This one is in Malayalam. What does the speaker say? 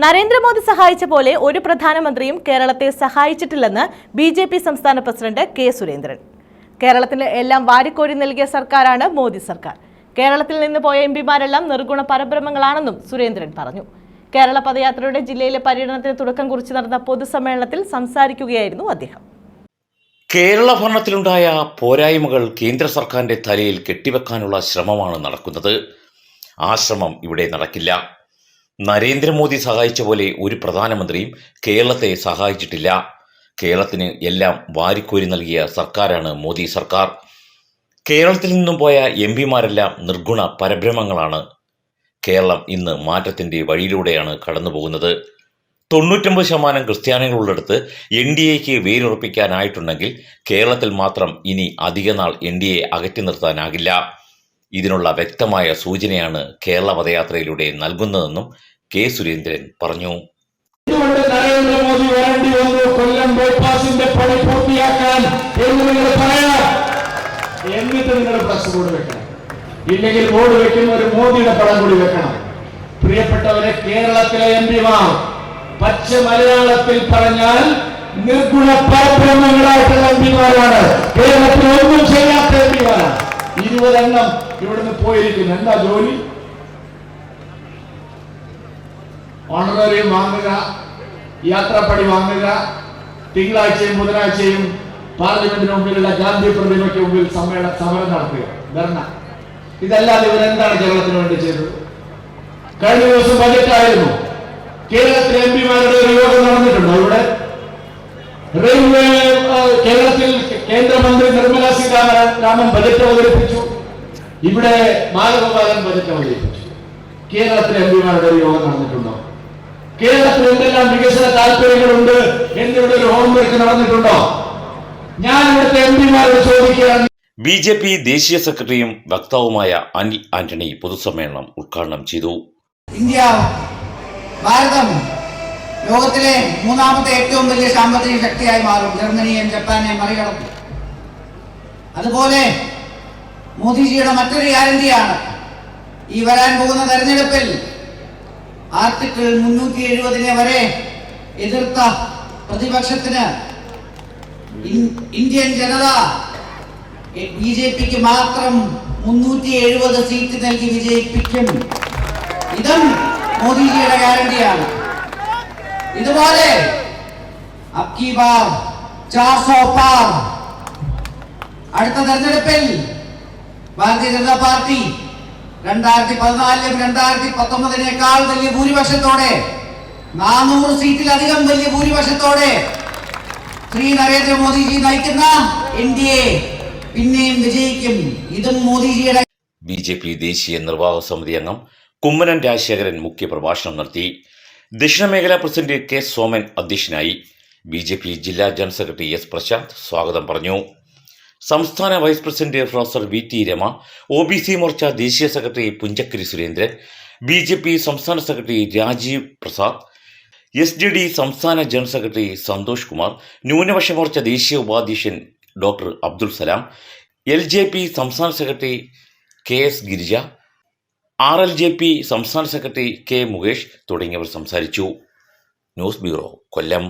നരേന്ദ്രമോദി സഹായിച്ച പോലെ ഒരു പ്രധാനമന്ത്രിയും കേരളത്തെ സഹായിച്ചിട്ടില്ലെന്ന് ബി ജെ പി സംസ്ഥാന പ്രസിഡന്റ് കെ സുരേന്ദ്രൻ. കേരളത്തിന് എല്ലാം വാരിക്കോരി നൽകിയ സർക്കാരാണ് മോദി സർക്കാർ. കേരളത്തിൽ നിന്ന് പോയ എം പിമാരെല്ലാം നിർഗുണ പരബ്രഹ്മങ്ങളാണെന്നും സുരേന്ദ്രൻ പറഞ്ഞു. കേരള പദയാത്രയുടെ ജില്ലയിലെ പര്യടനത്തിന് തുടക്കം കുറിച്ച് നടന്ന പൊതുസമ്മേളനത്തിൽ സംസാരിക്കുകയായിരുന്നു അദ്ദേഹം. കേരള ഭരണത്തിലുണ്ടായ പോരായ്മകൾ കേന്ദ്ര സർക്കാരിന്റെ തലയിൽ കെട്ടിവെക്കാനുള്ള ശ്രമമാണ് നടക്കുന്നത്. ആ ശ്രമം ഇവിടെ നടക്കില്ല. നരേന്ദ്രമോദി സഹായിച്ച പോലെ ഒരു പ്രധാനമന്ത്രിയും കേരളത്തെ സഹായിച്ചിട്ടില്ല. കേരളത്തിന് എല്ലാം വാരിക്കോരി നൽകിയ സർക്കാരാണ് മോദി സർക്കാർ. കേരളത്തിൽ നിന്നും പോയ എം പിമാരെല്ലാം നിർഗുണ പരഭ്രമങ്ങളാണ്. കേരളം ഇന്ന് മാറ്റത്തിന്റെ വഴിയിലൂടെയാണ് കടന്നുപോകുന്നത്. തൊണ്ണൂറ്റൊമ്പത് ശതമാനം ക്രിസ്ത്യാനികളുള്ളിടത്ത് എൻ ഡി എക്ക് വേരുറപ്പിക്കാനായിട്ടുണ്ടെങ്കിൽ കേരളത്തിൽ മാത്രം ഇനി അധികനാൾ എൻ ഡി എ അകറ്റി നിർത്താനാകില്ല. ഇതിനുള്ള വ്യക്തമായ സൂചനയാണ് കേരള പദയാത്രയിലൂടെ നൽകുന്നതെന്നും കെ സുരേന്ദ്രൻ പറഞ്ഞു. ഇല്ലെങ്കിൽ ബോർഡ് വെക്കുന്ന ഒരു മോദിയുടെ പടം കൂടി വെക്കണം. പ്രിയപ്പെട്ടവരെ കേരളത്തിലെ എം പിമാർ പച്ച മലയാളത്തിൽ പറഞ്ഞാൽ നിർഗുണ പരബ്രഹ്മങ്ങളായിട്ടുള്ള എം പിമാരാണ് കേരളത്തിൽ ഒന്നും ചെയ്യാത്ത എം പിമാരാണ് ഇരുപതെണ്ണം ഇവിടുന്ന് പോയിരിക്കുന്നു. എന്താ ജോലി? ഓണറേറിയം വാങ്ങുക യാത്രാപ്പടി വാങ്ങുക തിങ്കളാഴ്ചയും ബുധനാഴ്ചയും പാർലമെന്റിന് മുമ്പിലുള്ള ഗാന്ധി പ്രതിമയ്ക്ക് മുമ്പിൽ സമ്മേളന സമരം നടത്തുക. ധർണ. ഇതല്ലാതെ ഇവരെന്താണ് കേരളത്തിന് വേണ്ടി ചെയ്തത്? കഴിഞ്ഞ ദിവസം ബജറ്റായിരുന്നു കേരളത്തിലെ എം പിമാരുടെ ഒരു യോഗം നടന്നിട്ടുണ്ടോ ഇവിടെ റെയിൽവേ ആ, കേരളത്തിൽ കേന്ദ്രമന്ത്രി നിർമ്മല സീതാരാമൻ രാമൻ ബജറ്റ് അവതരിപ്പിച്ചു. ഇവിടെ ബാലഗോപാലൻ ബജറ്റ് അവതരിപ്പിച്ചു. കേരളത്തിലെ എം പിമാരുടെ ഒരു യോഗം നടന്നിട്ടുണ്ടോ? കേരളത്തിൽ എന്തെല്ലാം വികസന താല്പര്യങ്ങളുണ്ട് എന്നിവിടെ ഒരു ഹോംവർക്ക് നടന്നിട്ടുണ്ടോ? ഞാൻ ഇവിടുത്തെ എം പിമാരോട് ചോദിക്കുകയാണ്. ബി ജെ പി ദേശീയ സെക്രട്ടറിയും വക്താവുമായ അനിൽ ആന്റണി പൊതുസമ്മേളനം ഉദ്ഘാടനം ചെയ്തു. ഇന്ത്യ ഭാരതം ലോകത്തിലെ മൂന്നാമത്തെ ഏറ്റവും വലിയ സാമ്പത്തിക ശക്തിയായി മാറും. ജർമ്മനിയെയും ജപ്പാനെയും മറികടക്കും. അതുപോലെ മോദിജിയുടെ മറ്റൊരു ഗ്യാരണ്ടിയാണ് ഈ വരാൻ പോകുന്ന തെരഞ്ഞെടുപ്പിൽ ആർട്ടിക്കിൾ മുന്നൂറ്റി എഴുപതിനെ വരെ എതിർത്ത പ്രതിപക്ഷത്തിന് ഇന്ത്യൻ ജനത ബി ജെ പിക്ക് മാത്രം മുന്നൂറ്റി എഴുപത് സീറ്റ് നൽകി വിജയിപ്പിക്കും. ഇതും മോദിജിയുടെ ഗ്യാരണ്ടിയാണ്. ഇതുപോലെ അബ്കി ബാർ ചാർ സോ പാർ അടുത്ത തെരഞ്ഞെടുപ്പിൽ ഭാരതീയ ജനതാ പാർട്ടി രണ്ടായിരത്തി പതിനാലിലും രണ്ടായിരത്തി പത്തൊമ്പതിനേക്കാൾ വലിയ ഭൂരിപക്ഷത്തോടെ നാനൂറ് സീറ്റിലധികം വലിയ ഭൂരിപക്ഷത്തോടെ ശ്രീ നരേന്ദ്രമോദിജി നയിക്കുന്ന എൻ ഡി എ പിന്നെയും വിജയിക്കും. ഇതും മോദിജിയുടെ ബി ജെ പി ദേശീയ നിർവാഹക സമിതി അംഗം കുമ്മനം രാജശേഖരൻ മുഖ്യപ്രഭാഷണം നടത്തി. ദക്ഷിണമേഖലാ പ്രസിഡന്റ് കെ സോമൻ അധ്യക്ഷനായി. ബി ജെ പി ജില്ലാ ജനറൽ സെക്രട്ടറി എസ് പ്രശാന്ത് സ്വാഗതം പറഞ്ഞു. സംസ്ഥാന vice president professor V T Rama O B C Morcha ദേശീയ secretary Punchakkari Surendran B J P സംസ്ഥാന secretary Rajeev Prasad S D D സംസ്ഥാന ജനറൽ സെക്രട്ടറി സന്തോഷ് കുമാർ ന്യൂനപക്ഷ മോർച്ച ദേശീയ ഉപാധ്യക്ഷൻ doctor Abdul Salam L J P സംസ്ഥാന secretary K S Girija R L J P സംസ്ഥാന സെക്രട്ടറി കെ മുകേഷ് തുടങ്ങിയവർ സംസാരിച്ചു. News bureau Kollam.